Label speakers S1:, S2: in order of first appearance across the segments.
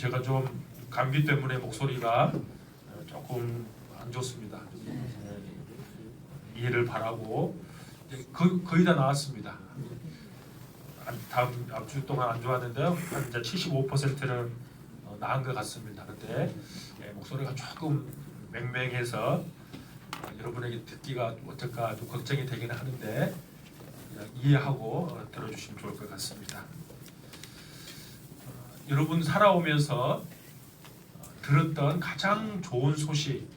S1: 제가 좀 감기 때문에 목소리가 어, 조금 안 좋습니다. 예, 이해를 바라고 거의, 거의 다 나왔습니다. 한- 다음 앞주 동안 안 좋았는데요. 한 이제 75%는 어, 나은 것 같습니다. 근데 예, 목소리가 조금 맹맹해서 어, 여러분에게 듣기가 어떨까 좀 걱정이 되기는 하는데 이해하고 어, 들어주시면 좋을 것 같습니다. 어, 여러분 살아오면서 어, 들었던 가장 좋은 소식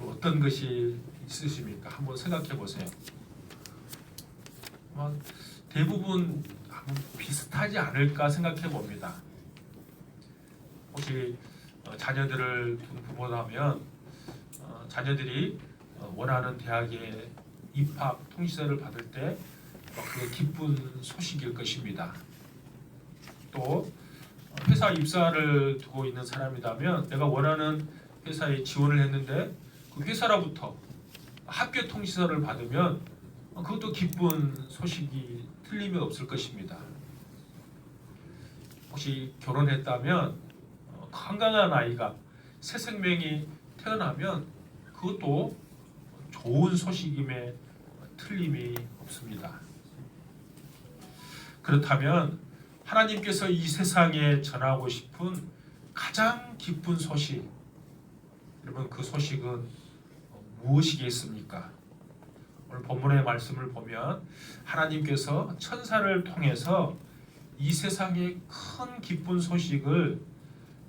S1: 어떤 것이 있으십니까? 한번 생각해 보세요. 아마 대부분 비슷하지 않을까 생각해 봅니다. 혹시 어, 자녀들을 둔 부모라면 어, 자녀들이 어, 원하는 대학에 입학 통지서를 받을 때 어, 그게 기쁜 소식일 것입니다. 또 어, 회사 입사를 두고 있는 사람이라면 내가 원하는 회사에 지원을 했는데 그 회사로부터 합격 통지서를 받으면 어, 그것도 기쁜 소식이 틀림이 없을 것입니다. 혹시 결혼했다면 어, 건강한 아이가 새 생명이 태어나면 그것도 좋은 소식임에 틀림이 없습니다. 그렇다면 하나님께서 이 세상에 전하고 싶은 가장 기쁜 소식 여러분 그 소식은 무엇이겠습니까? 오늘 본문의 말씀을 보면 하나님께서 천사를 통해서 이 세상의 큰 기쁜 소식을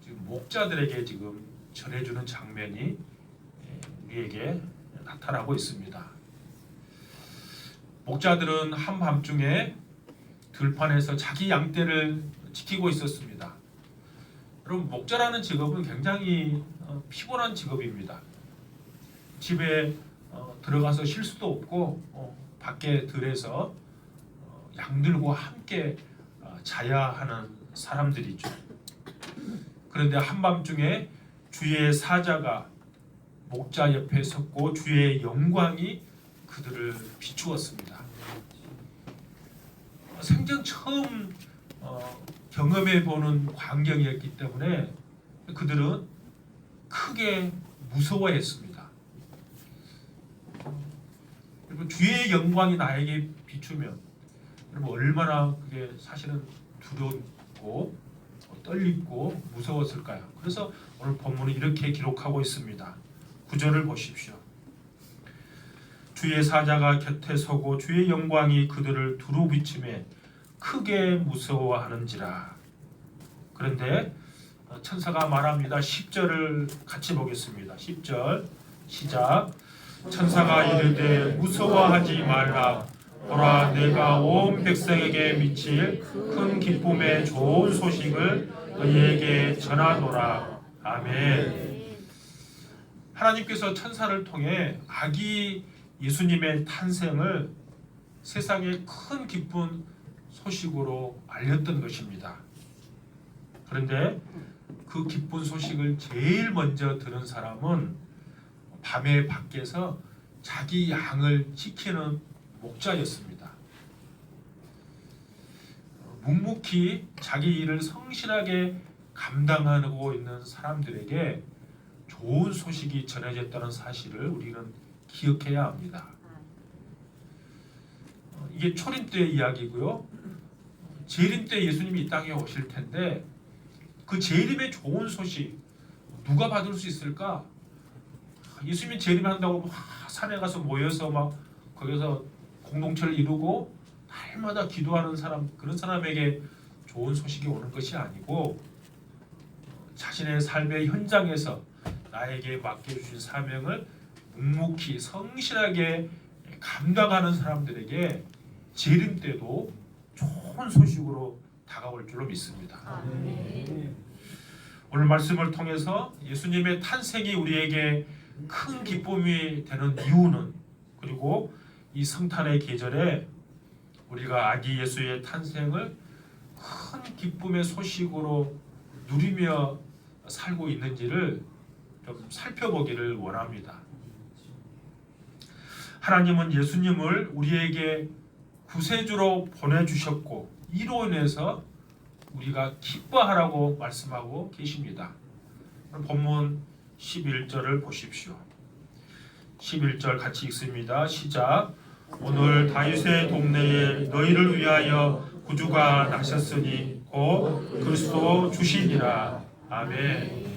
S1: 지금 목자들에게 지금 전해주는 장면이 예, 우리에게 나타나고 있습니다. 목자들은 한밤중에 들판에서 자기 양떼를 지키고 있었습니다. 여러분 목자라는 직업은 굉장히 어, 피곤한 직업입니다. 집에 어, 들어가서 쉴 수도 없고 어, 밖에 들에서 어, 양들과 함께 어, 자야 하는 사람들이죠. 그런데 한밤중에 주의 사자가 목자 옆에 섰고 주의 영광이 그들을 비추었습니다. 생전 처음 어, 경험해 보는 광경이었기 때문에 그들은 크게 무서워했습니다. 여러분 주의 영광이 나에게 비추면 여러분 얼마나 그게 사실은 두렵고 떨리고 무서웠을까요? 그래서 오늘 본문은 이렇게 기록하고 있습니다. 구절을 보십시오. 주의 사자가 곁에 서고 주의 영광이 그들을 두루 비침에 크게 무서워하는지라. 그런데 어, 천사가 말합니다. 10절을 같이 보겠습니다. 10절 시작. 천사가 이르되 무서워하지 말라. 보라 내가 온 백성에게 미칠 큰 기쁨의 좋은 소식을 너희에게 전하노라. 아멘. 하나님께서 천사를 통해 아기 예수님의 탄생을 세상에 큰 기쁜 소식으로 알렸던 것입니다. 그런데 그 기쁜 소식을 제일 먼저 들은 사람은 밤에 밖에서 자기 양을 지키는 목자였습니다. 묵묵히 자기 일을 성실하게 감당하고 있는 사람들에게 좋은 소식이 전해졌다는 사실을 우리는 기억해야 합니다. 어, 이게 초림 때 이야기고요. 재림 때 예수님이 이 땅에 오실 텐데 그 재림의 좋은 소식 누가 받을 수 있을까? 예수님이 재림한다고 막 산에 가서 모여서 막 거기서 공동체를 이루고 날마다 기도하는 사람 그런 사람에게 좋은 소식이 오는 것이 아니고 자신의 삶의 현장에서 나에게 맡겨주신 사명을 묵묵히 성실하게 감당하는 사람들에게 재림 때도 좋은 소식으로 다가올 줄로 믿습니다. 오늘 말씀을 통해서 예수님의 탄생이 우리에게 큰 기쁨이 되는 이유는 그리고 이 성탄의 계절에 우리가 아기 예수의 탄생을 큰 기쁨의 소식으로 누리며 살고 있는지를 좀 살펴보기를 원합니다. 하나님은 예수님을 우리에게 구세주로 보내주셨고 이로 인해서 우리가 기뻐하라고 말씀하고 계십니다. 본문 11절을 보십시오. 11절 같이 읽습니다. 시작. 오늘 다윗의 동네에 너희를 위하여 구주가 나셨으니 곧 그리스도 주시니라. 아멘.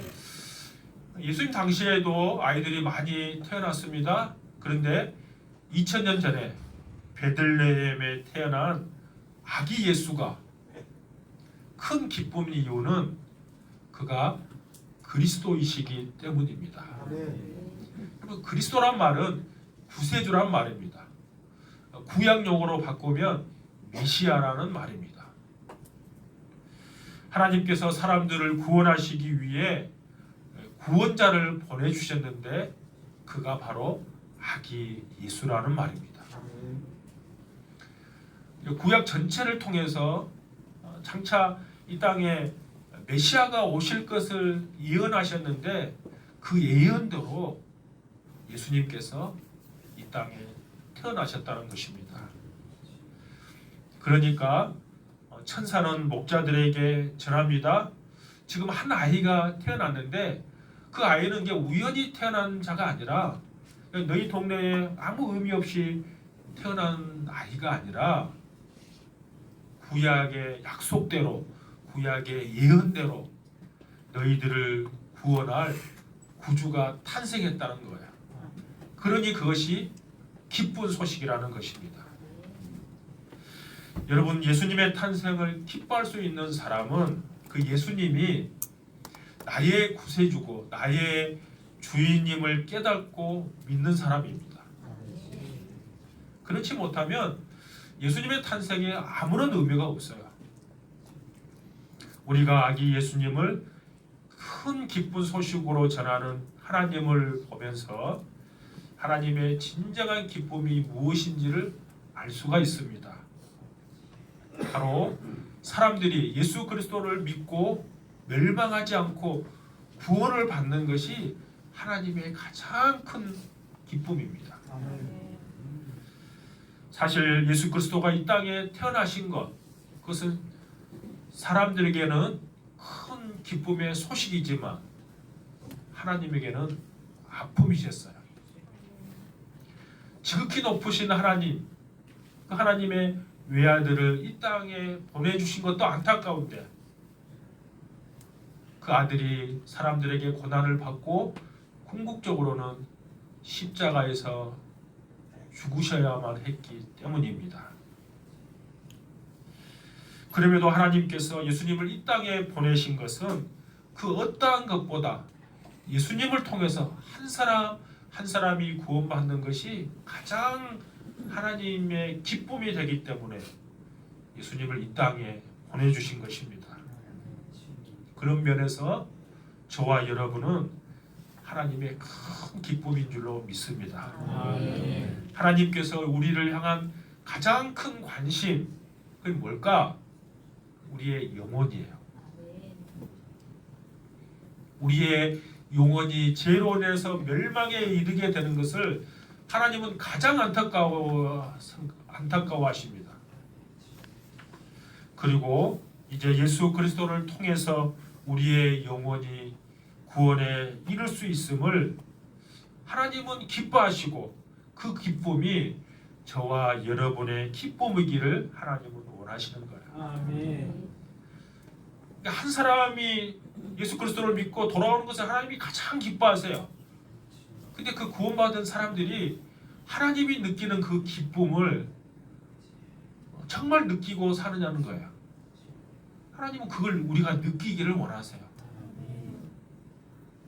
S1: 예수님 당시에도 아이들이 많이 태어났습니다. 그런데 2000년 전에 베들레헴에 태어난 아기 예수가 큰 기쁨 이유는 그가 그리스도이시기 때문입니다. 여러분, 그리스도란 말은 구세주란 말입니다. 구약 용어로 바꾸면 메시아라는 말입니다. 하나님께서 사람들을 구원하시기 위해 구원자를 보내주셨는데 그가 바로 아기 예수라는 말입니다. 구약 전체를 통해서 어, 장차 이 땅에 메시아가 오실 것을 예언하셨는데 그 예언대로 예수님께서 이 땅에 태어나셨다는 것입니다. 그러니까 어, 천사는 목자들에게 전합니다. 지금 한 아이가 태어났는데 그 아이는 이게 우연히 태어난 자가 아니라 너희 동네에 아무 의미 없이 태어난 아이가 아니라 구약의 약속대로 구약의 예언대로 너희들을 구원할 구주가 탄생했다는 거예요. 그러니 그것이 기쁜 소식이라는 것입니다. 여러분 예수님의 탄생을 기뻐할 수 있는 사람은 그 예수님이 나의 구세주고 나의 주인님을 깨닫고 믿는 사람입니다. 그렇지 못하면 예수님의 탄생에 아무런 의미가 없어요. 우리가 아기 예수님을 큰 기쁜 소식으로 전하는 하나님을 보면서 하나님의 진정한 기쁨이 무엇인지를 알 수가 있습니다. 바로 사람들이 예수 그리스도를 믿고 멸망하지 않고 구원을 받는 것이 하나님의 가장 큰 기쁨입니다. 사실 예수 그리스도가 이 땅에 태어나신 것 그것은 사람들에게는 큰 기쁨의 소식이지만 하나님에게는 아픔이셨어요. 지극히 높으신 하나님, 그 하나님의 외아들을 이 땅에 보내주신 것도 안타까운데 그 아들이 사람들에게 고난을 받고 궁극적으로는 십자가에서 죽으셔야만 했기 때문입니다. 그럼에도 하나님께서 예수님을 이 땅에 보내신 것은 그 어떠한 것보다 예수님을 통해서 한 사람 한 사람이 구원받는 것이 가장 하나님의 기쁨이 되기 때문에 예수님을 이 땅에 보내주신 것입니다. 그런 면에서 저와 여러분은 하나님의 큰 기쁨인 줄로 믿습니다. 하나님께서 우리를 향한 가장 큰 관심 그게 뭘까? 우리의 영혼이에요. 우리의 영혼이 죄론에서 멸망에 이르게 되는 것을 하나님은 가장 안타까워 안타까워하십니다. 그리고 이제 예수 그리스도를 통해서 우리의 영혼이 구원에 이를 수 있음을 하나님은 기뻐하시고 그 기쁨이 저와 여러분의 기쁨이기를 하나님은 원하시는 거예요.
S2: 아멘.
S1: 그러니까 한 사람이 예수 그리스도를 믿고 돌아오는 것을 하나님이 가장 기뻐하세요. 근데 그 구원받은 사람들이 하나님이 느끼는 그 기쁨을 정말 느끼고 사느냐는 거예요. 하나님은 그걸 우리가 느끼기를 원하세요.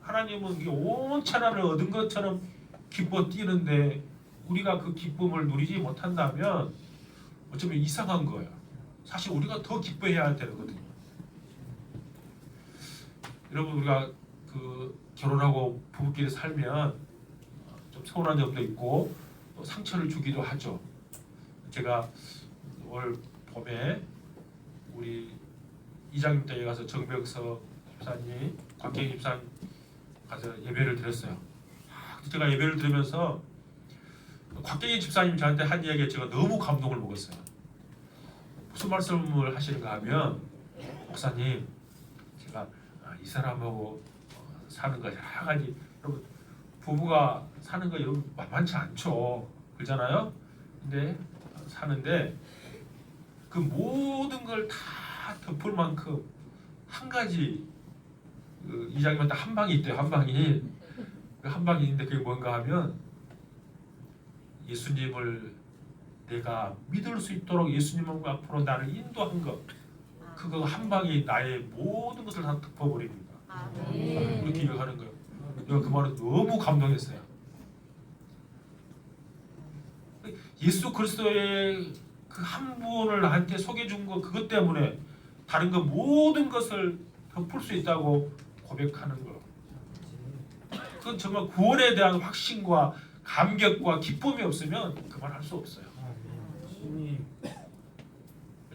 S1: 하나님은 온 천하를 얻은 것처럼 기뻐 뛰는데 우리가 그 기쁨을 누리지 못한다면 어쩌면 이상한 거예요. 사실 우리가 더 기뻐해야 되거든요. 여러분 우리가 그 결혼하고 부부끼리 살면 좀 서운한 점도 있고 또 상처를 주기도 하죠. 제가 올 봄에 우리 이장님 댁에 가서 정벽서 집사님, 곽경 집사님 가서 예배를 드렸어요. 아, 제가 예배를 들으면서 곽경희 집사님 저한테 한 이야기에 제가 너무 감동을 먹었어요. 무슨 말씀을 하시는가 하면 목사님 제가 아, 이 사람하고 어, 사는 거 여러 가지 여러분 부부가 사는 거 만만치 않죠 그렇잖아요 근데 사는데 그 모든 걸 다 덮을 만큼 한 가지 그 이장님한테 한 방이 있대요 한 방이 그한 방이 있는데 그게 뭔가 하면 예수님을 내가 믿을 수 있도록 예수님 앞으로 나를 인도한 것 그거 한 방이 나의 모든 것을 다 덮어버립니다. 그렇게 기억하는 거예요. 내가 그 말은 너무 감동했어요. 예수 그리스도의 그 한 분을 나한테 소개해 준 거 그것 때문에 다른 거 모든 것을 덮을 수 있다고 고백하는 거. 그건 정말 구원에 대한 확신과 감격과 기쁨이 없으면 그 말 할 수 없어요.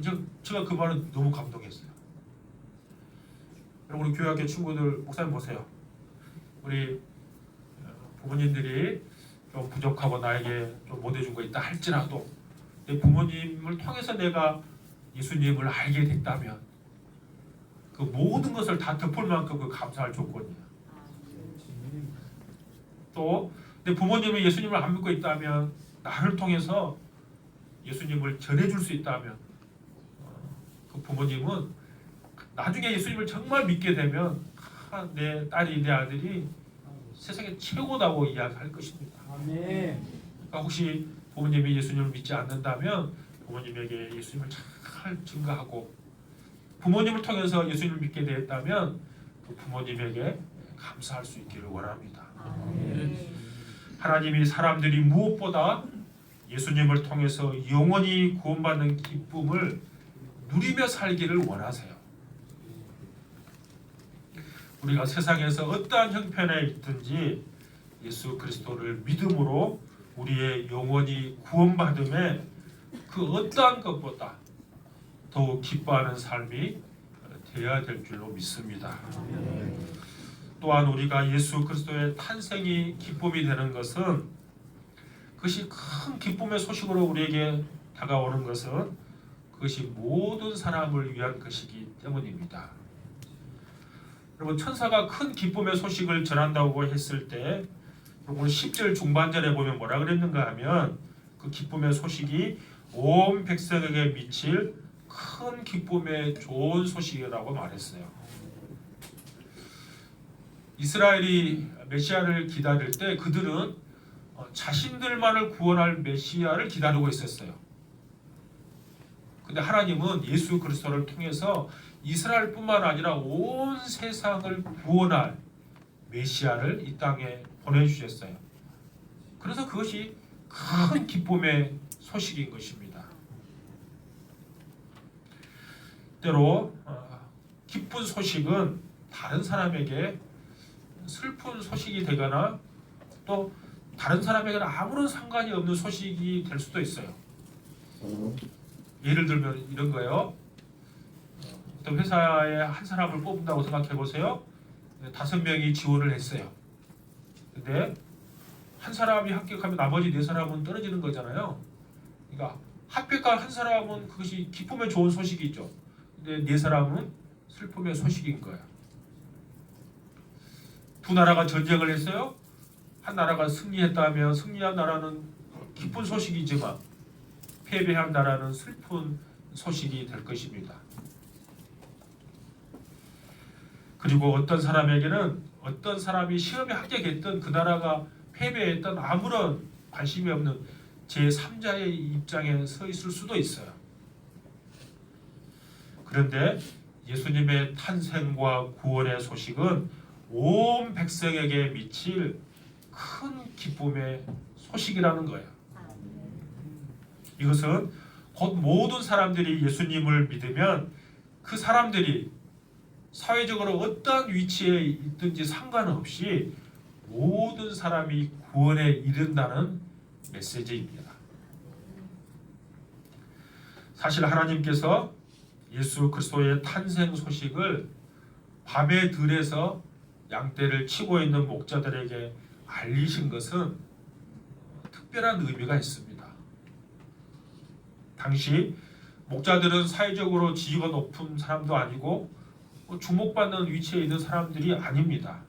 S1: 저, 제가 그 말은 너무 감동했어요. 여러분 우리 교회학교 친구들 목사님 보세요. 우리 어, 부모님들이 좀 부족하고 나에게 좀 못해준 거 있다 할지라도 내 부모님을 통해서 내가 예수님을 알게 됐다면 그 모든 것을 다 덮을 만큼 그 감사할 조건이야. 또 내 부모님이 예수님을 안 믿고 있다면 나를 통해서 예수님을 전해줄 수 있다면 어, 그 부모님은 나중에 예수님을 정말 믿게 되면 아, 내 딸이 내 아들이 세상에 최고다고 이야기할 것입니다. 그러니까 혹시 부모님이 예수님을 믿지 않는다면 부모님에게 예수님을 잘 증거하고 부모님을 통해서 예수님을 믿게 되었다면 그 부모님에게 감사할 수 있기를 원합니다. 하나님이 사람들이 무엇보다 예수님을 통해서 영원히 구원받는 기쁨을 누리며 살기를 원하세요. 우리가 세상에서 어떠한 형편에 있든지 예수 그리스도를 믿음으로 우리의 영원히 구원받음에 그 어떠한 것보다 더욱 기뻐하는 삶이 되어야 될 줄로 믿습니다. 또한 우리가 예수 그리스도의 탄생이 기쁨이 되는 것은 그것이 큰 기쁨의 소식으로 우리에게 다가오는 것은 그것이 모든 사람을 위한 것이기 때문입니다. 여러분 천사가 큰 기쁨의 소식을 전한다고 했을 때 여러분 10절 중반절에 보면 뭐라 그랬는가 하면 그 기쁨의 소식이 온 백성에게 미칠 큰 기쁨의 좋은 소식이라고 말했어요. 이스라엘이 메시아를 기다릴 때 그들은 어, 자신들만을 구원할 메시아를 기다리고 있었어요. 근데 하나님은 예수 그리스도를 통해서 이스라엘뿐만 아니라 온 세상을 구원할 메시아를 이 땅에 보내주셨어요. 그래서 그것이 큰 기쁨의 소식인 것입니다. 때로 어, 기쁜 소식은 다른 사람에게 슬픈 소식이 되거나 또 다른 사람에게는 아무런 상관이 없는 소식이 될 수도 있어요. 예를 들면 이런 거예요. 어떤 회사에 한 사람을 뽑는다고 생각해 보세요. 다섯 명이 지원을 했어요. 근데 한 사람이 합격하면 나머지 네 사람은 떨어지는 거잖아요. 그러니까 합격한 한 사람은 그것이 기쁨의 좋은 소식이죠. 근데 네 사람은 슬픔의 소식인 거야. 두 나라가 전쟁을 했어요. 한 나라가 승리했다면 승리한 나라는 기쁜 소식이지만 패배한 나라는 슬픈 소식이 될 것입니다. 그리고 어떤 사람에게는 어떤 사람이 시험에 합격했던 그 나라가 패배했던 아무런 관심이 없는 제 3자의 입장에 서 있을 수도 있어요. 그런데 예수님의 탄생과 구원의 소식은 온 백성에게 미칠 큰 기쁨의 소식이라는 거예요. 이것은 곧 모든 사람들이 예수님을 믿으면 그 사람들이 사회적으로 어떠한 위치에 있든지 상관없이 모든 사람이 구원에 이른다는 메시지입니다. 사실 하나님께서 예수 그리스도의 탄생 소식을 밤의 들에서 양떼를 치고 있는 목자들에게 알리신 것은 특별한 의미가 있습니다. 당시 목자들은 사회적으로 지위가 높은 사람도 아니고 뭐 주목받는 위치에 있는 사람들이 아닙니다.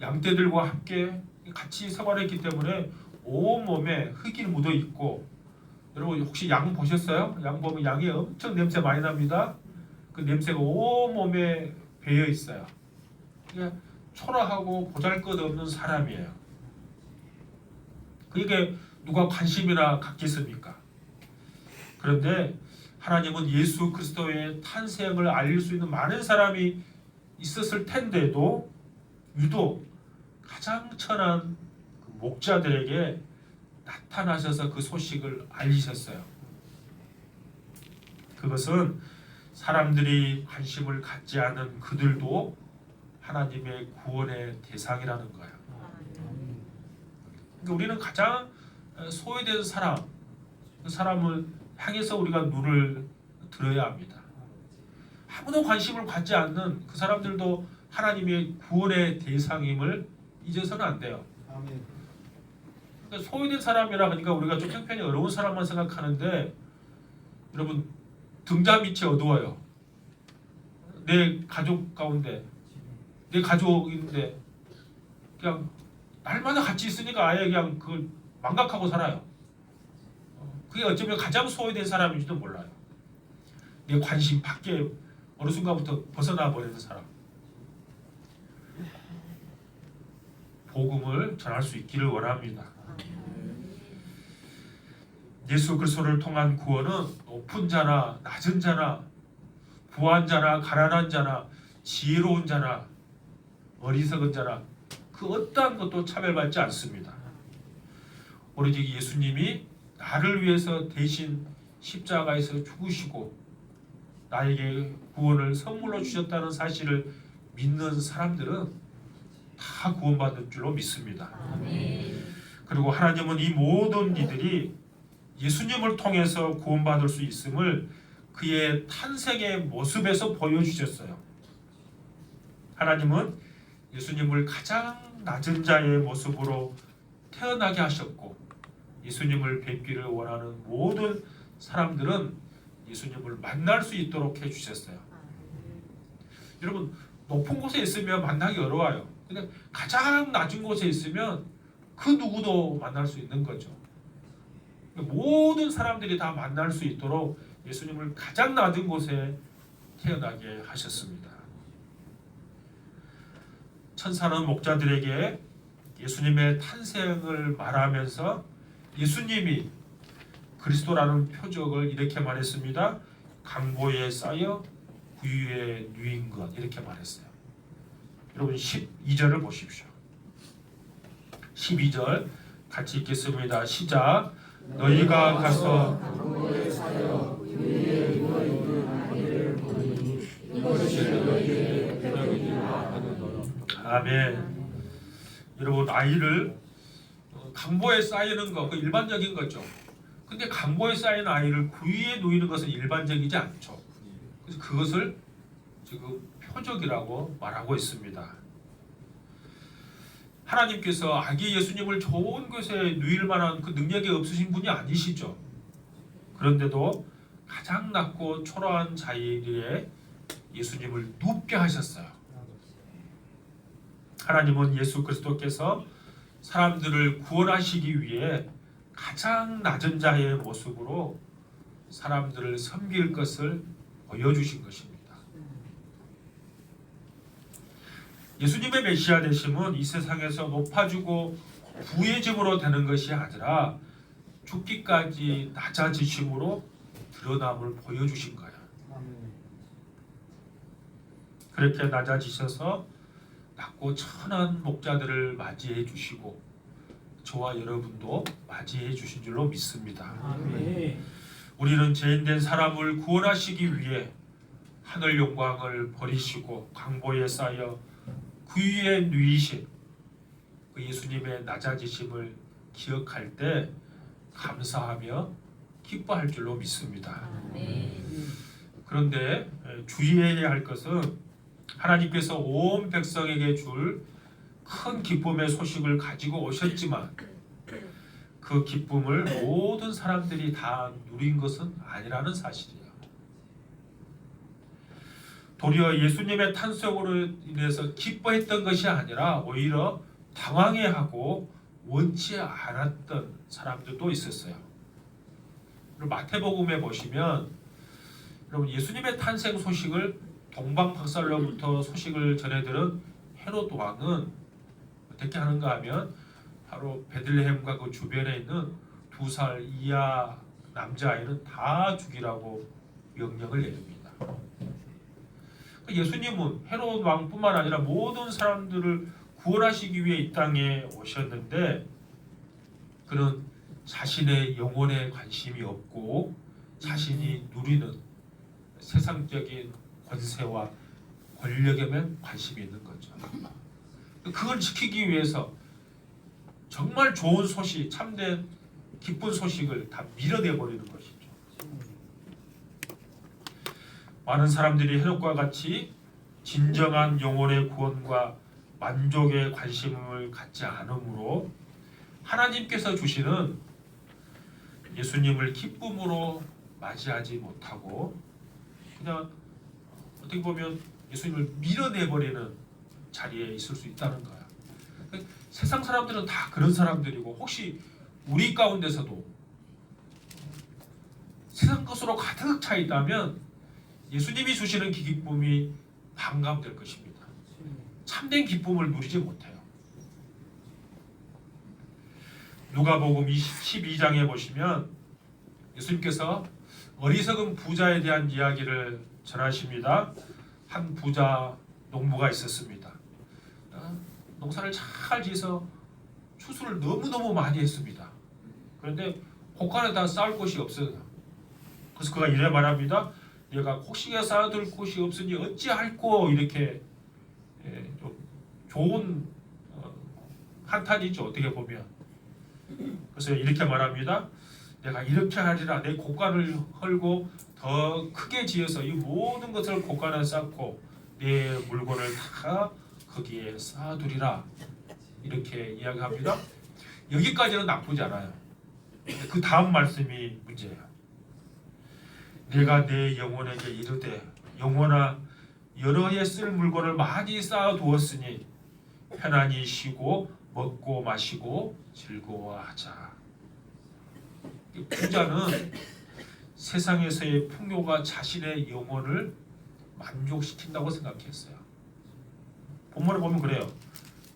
S1: 양떼들과 함께 같이 생활했기 때문에 온 몸에 흙이 묻어 있고 여러분 혹시 양 보셨어요? 양 보면 양이 엄청 냄새 많이 납니다. 그 냄새가 온 몸에 배어 있어요. 그러니까 초라하고 보잘것없는 사람이에요. 그게 누가 관심이나 갖겠습니까? 그런데 하나님은 예수 그리스도의 탄생을 알릴 수 있는 많은 사람이 있었을 텐데도 유독 가장 천한 그 목자들에게 나타나셔서 그 소식을 알리셨어요. 그것은 사람들이 관심을 갖지 않은 그들도 하나님의 구원의 대상이라는 거예요. 그러니까 우리는 가장 소외된 사람, 그 사람을 향해서 우리가 눈을 들어야 합니다. 아무도 관심을 갖지 않는 그 사람들도 하나님의 구원의 대상임을 잊어서는 안 돼요.
S3: 아멘.
S1: 소외된 사람이라 하니까 우리가 좀 형편이 어려운 사람만 생각하는데 여러분 등자 밑이 어두워요. 내 가족 가운데 내 가족인데 그냥 날마다 같이 있으니까 아예 그냥 그 망각하고 살아요. 어, 그게 어쩌면 가장 소외된 사람인지도 몰라요. 내 관심 밖에 어느 순간부터 벗어나 버리는 사람. 복음을 전할 수 있기를 원합니다. 예수 그리스도를 통한 구원은 높은 자나 낮은 자나 부한 자나 가난한 자나 지혜로운 자나 어리석은 자나 그 어떠한 것도 차별받지 않습니다. 오로지 예수님이 나를 위해서 대신 십자가에서 죽으시고 나에게 구원을 선물로 주셨다는 사실을 믿는 사람들은 다 구원받을 줄로 믿습니다. 그리고 하나님은 이 모든 이들이 예수님을 통해서 구원받을 수 있음을 그의 탄생의 모습에서 보여주셨어요. 하나님은 예수님을 가장 낮은 자의 모습으로 태어나게 하셨고 예수님을 뵙기를 원하는 모든 사람들은 예수님을 만날 수 있도록 해주셨어요. 여러분 높은 곳에 있으면 만나기 어려워요. 근데 가장 낮은 곳에 있으면 그 누구도 만날 수 있는 거죠. 모든 사람들이 다 만날 수 있도록 예수님을 가장 낮은 곳에 태어나게 하셨습니다. 천사는 목자들에게 예수님의 탄생을 말하면서 예수님이 그리스도라는 표적을 이렇게 말했습니다. 강보에 쌓여 구유에 누인 것 이렇게 말했어요. 여러분 12절을 보십시오. 12절 같이 읽겠습니다. 시작. 너희가 가서 아멘. 여러분 아이를 어, 강보에 쌓이는 거 그 일반적인 거죠. 근데 강보에 쌓인 아이를 구위에 놓이는 것은 일반적이지 않죠. 그래서 그것을 지금 표적이라고 말하고 있습니다. 하나님께서 아기 예수님을 좋은 곳에 누일 만한 그 능력이 없으신 분이 아니시죠. 그런데도 가장 낮고 초라한 자리에 예수님을 눕게 하셨어요. 하나님은 예수 그리스도께서 사람들을 구원하시기 위해 가장 낮은 자의 모습으로 사람들을 섬길 것을 보여주신 것입니다. 예수님의 메시아 되심은 이 세상에서 높아지고 부해짐으로 되는 것이 아니라 죽기까지 낮아지심으로 드러남을 보여주신 거예요. 그렇게 낮아지셔서 낮고 천한 목자들을 맞이해 주시고 저와 여러분도 맞이해 주신 줄로 믿습니다.
S3: 아멘.
S1: 우리는 죄인된 사람을 구원하시기 위해 하늘 영광을 버리시고 강보에 쌓여 그 위에 누이신 그 예수님의 낮아지심을 기억할 때 감사하며 기뻐할 줄로 믿습니다. 그런데 에, 주의해야 할 것은 하나님께서 온 백성에게 줄 큰 기쁨의 소식을 가지고 오셨지만 그그 기쁨을 모든 사람들이 다 누린 것은 아니라는 사실이에요. 도리어 예수님의 탄생으로 인해서 기뻐했던 것이 아니라 오히려 당황해하고 원치 않았던 사람들도 있었어요. 마태복음에 보시면 여러분 예수님의 탄생 소식을 동방박살로부터 소식을 전해들은 헤롯 왕은 어떻게 하는가 하면 바로 베들레헴과 그 주변에 있는 두 살 이하 남자아이는 다 죽이라고 명령을 내립니다. 그 예수님은 헤롯 왕뿐만 아니라 모든 사람들을 구원하시기 위해 이 땅에 오셨는데 그는 자신의 영혼에 관심이 없고 자신이 누리는 세상적인 권세와 권력에만 관심이 있는 거죠. 그걸 지키기 위해서 정말 좋은 소식, 참된 기쁜 소식을 다 밀어내 버리는 것이죠. 많은 사람들이 해독과 같이 진정한 영혼의 구원과 만족에 관심을 갖지 않으므로 하나님께서 주시는 예수님을 기쁨으로 맞이하지 못하고 그냥 어떻게 보면 예수님을 밀어내 버리는 자리에 있을 수 있다는 거야. 세상 사람들은 다 그런 사람들이고 혹시 우리 가운데서도 세상 것으로 가득 차 있다면 예수님이 주시는 기- 기쁨이 반감될 것입니다. 참된 기쁨을 누리지 못해요. 누가복음 12장에 보시면 예수님께서 어리석은 부자에 대한 이야기를 전하십니다. 한 부자 농부가 있었습니다. 어, 농사를 잘 지어서 추수를 너무너무 많이 했습니다. 그런데 곡간에다 쌓을 곳이 없어요. 그래서 그가 이래 말합니다. 내가 곡식에 쌓아둘 곳이 없으니 어찌할꼬 이렇게 예, 좀 좋은 어, 한탄이죠 어떻게 보면. 그래서 이렇게 말합니다. 내가 이렇게 하리라 내 곡간을 헐고 더 크게 지어서 이 모든 것을 곡간에 쌓고 내 물건을 다 거기에 쌓아두리라 이렇게 이야기합니다. 여기까지는 나쁘지 않아요. 그 다음 말씀이 문제예요. 내가 내 영혼에게 이르되 영혼아 여러 해 쓸 물건을 많이 쌓아 두었으니 편안히 쉬고 먹고 마시고 즐거워하자. 이 부자는 세상에서의 풍요가 자신의 영혼을 만족시킨다고 생각했어요. 본문에 보면 그래요.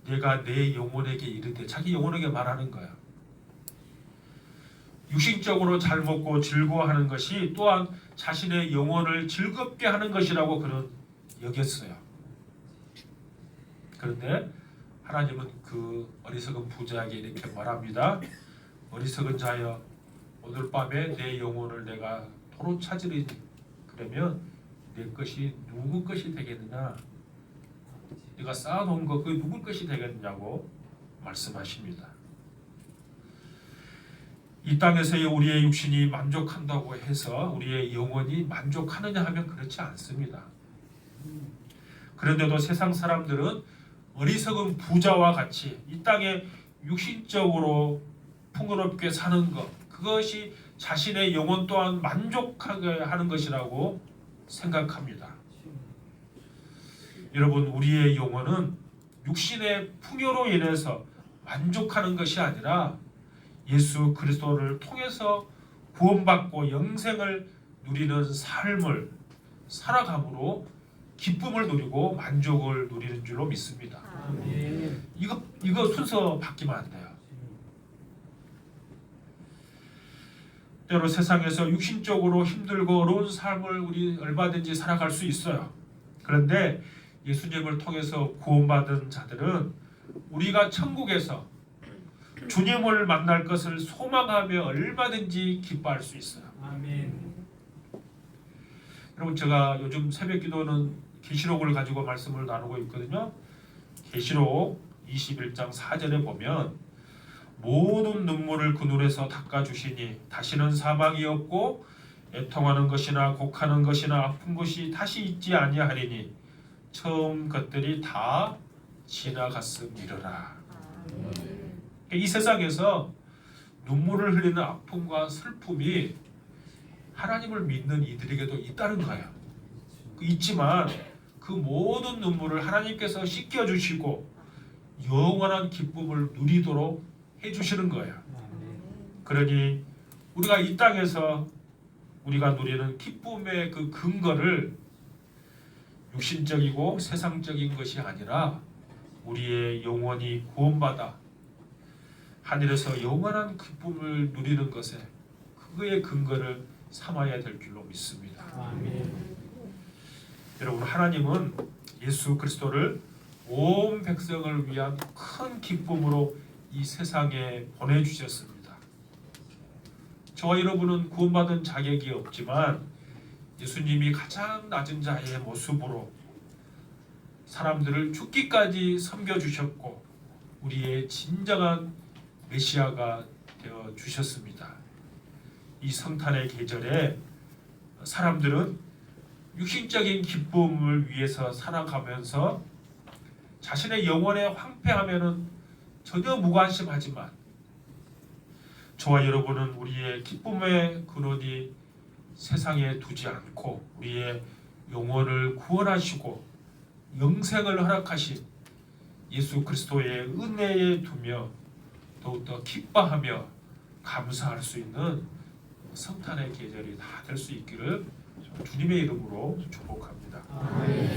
S1: 내가 내 영혼에게 이르되 자기 영혼에게 말하는 거야. 육신적으로 잘 먹고 즐거워하는 것이 또한 자신의 영혼을 즐겁게 하는 것이라고 그는 여겼어요. 그런데 하나님은 그 어리석은 부자에게 이렇게 말합니다. 어리석은 자여 오늘 밤에 내 영혼을 내가 도로 찾으리니 그러면 내 것이 누구 것이 되겠느냐? 네가 쌓아놓은 것 그게 누구 것이 되겠냐고 말씀하십니다. 이 땅에서의 우리의 육신이 만족한다고 해서 우리의 영혼이 만족하느냐 하면 그렇지 않습니다. 그런데도 세상 사람들은 어리석은 부자와 같이 이 땅에 육신적으로 풍요롭게 사는 것 그것이 자신의 영혼 또한 만족하게 하는 것이라고 생각합니다. 여러분 우리의 영혼은 육신의 풍요로 인해서 만족하는 것이 아니라 예수 그리스도를 통해서 구원받고 영생을 누리는 삶을 살아감으로 기쁨을 누리고 만족을 누리는 줄로 믿습니다.
S3: 아멘.
S1: 이거 이거 순서 바뀌면 안 돼요. 때로 세상에서 육신적으로 힘들고 어려운 삶을 우리 얼마든지 살아갈 수 있어요. 그런데 예수님을 통해서 구원받은 자들은 우리가 천국에서 주님을 만날 것을 소망하며 얼마든지 기뻐할 수 있어요.
S3: 아멘.
S1: 여러분 제가 요즘 새벽 기도는 계시록을 가지고 말씀을 나누고 있거든요. 계시록 21장 4절에 보면 모든 눈물을 그 눈에서 닦아 주시니 다시는 사망이 없고 애통하는 것이나 곡하는 것이나 아픈 것이 다시 있지 아니하리니 처음 것들이 다 지나갔음이러라. 이 세상에서 눈물을 흘리는 아픔과 슬픔이 하나님을 믿는 이들에게도 있다는 거야. 그 있지만 그 모든 눈물을 하나님께서 씻겨 주시고 영원한 기쁨을 누리도록 해 주시는 거야. 그러니 우리가 이 땅에서 우리가 누리는 기쁨의 그 근거를 육신적이고 세상적인 것이 아니라 우리의 영혼이 구원받아 하늘에서 영원한 기쁨을 누리는 것에 그거의 근거를 삼아야 될 줄로 믿습니다.
S3: 아멘.
S1: 여러분 하나님은 예수 그리스도를 온 백성을 위한 큰 기쁨으로 이 세상에 보내주셨습니다. 저와 여러분은 구원받은 자격이 없지만 예수님이 가장 낮은 자의 모습으로 사람들을 죽기까지 섬겨주셨고 우리의 진정한 메시아가 되어 주셨습니다. 이 성탄의 계절에 사람들은 육신적인 기쁨을 위해서 살아가면서 자신의 영혼에 황폐하면은 전혀 무관심하지만 저와 여러분은 우리의 기쁨의 근원이 세상에 두지 않고 우리의 영혼을 구원하시고 영생을 허락하신 예수 그리스도의 은혜에 두며 더욱더 기뻐하며 감사할 수 있는 성탄의 계절이 다 될 수 있기를 주님의 이름으로 축복합니다.
S3: 아멘.